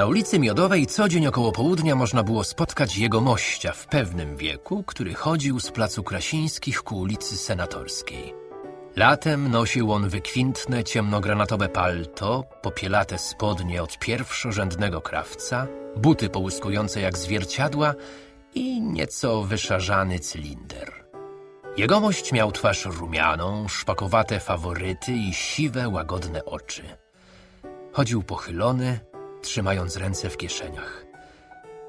Na ulicy Miodowej co dzień około południa można było spotkać jego mościa w pewnym wieku, który chodził z placu Krasińskich ku ulicy Senatorskiej. Latem nosił on wykwintne, ciemnogranatowe palto, popielate spodnie od pierwszorzędnego krawca, buty połyskujące jak zwierciadła i nieco wyszarzany cylinder. Jegomość miał twarz rumianą, szpakowate faworyty i siwe, łagodne oczy. Chodził pochylony, trzymając ręce w kieszeniach.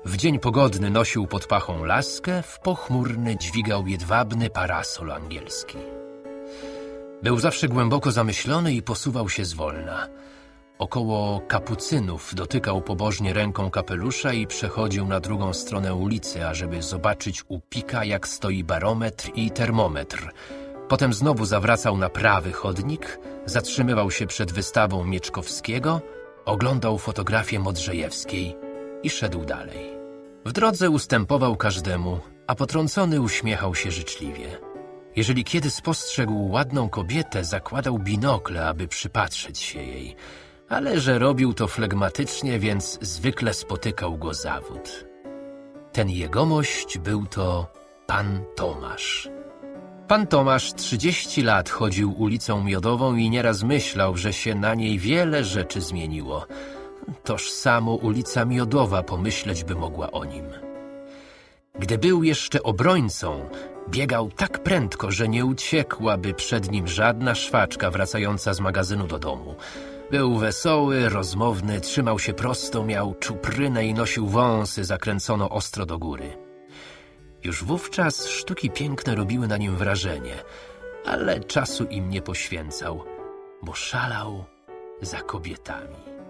W dzień pogodny nosił pod pachą laskę, w pochmurny dźwigał jedwabny parasol angielski. Był zawsze głęboko zamyślony i posuwał się zwolna. Około kapucynów dotykał pobożnie ręką kapelusza i przechodził na drugą stronę ulicy, ażeby zobaczyć u pika, jak stoi barometr i termometr. Potem znowu zawracał na prawy chodnik, zatrzymywał się przed wystawą Mieczkowskiego, oglądał fotografię Modrzejewskiej i szedł dalej. W drodze ustępował każdemu, a potrącony uśmiechał się życzliwie. Jeżeli kiedy spostrzegł ładną kobietę, zakładał binokle, aby przypatrzeć się jej, ale że robił to flegmatycznie, więc zwykle spotykał go zawód. Ten jegomość był to pan Tomasz. Pan Tomasz trzydzieści lat chodził ulicą Miodową i nieraz myślał, że się na niej wiele rzeczy zmieniło. Toż samo ulica Miodowa pomyśleć by mogła o nim. Gdy był jeszcze obrońcą, biegał tak prędko, że nie uciekłaby przed nim żadna szwaczka wracająca z magazynu do domu. Był wesoły, rozmowny, trzymał się prosto, miał czuprynę i nosił wąsy zakręcono ostro do góry. Już wówczas sztuki piękne robiły na nim wrażenie, ale czasu im nie poświęcał, bo szalał za kobietami.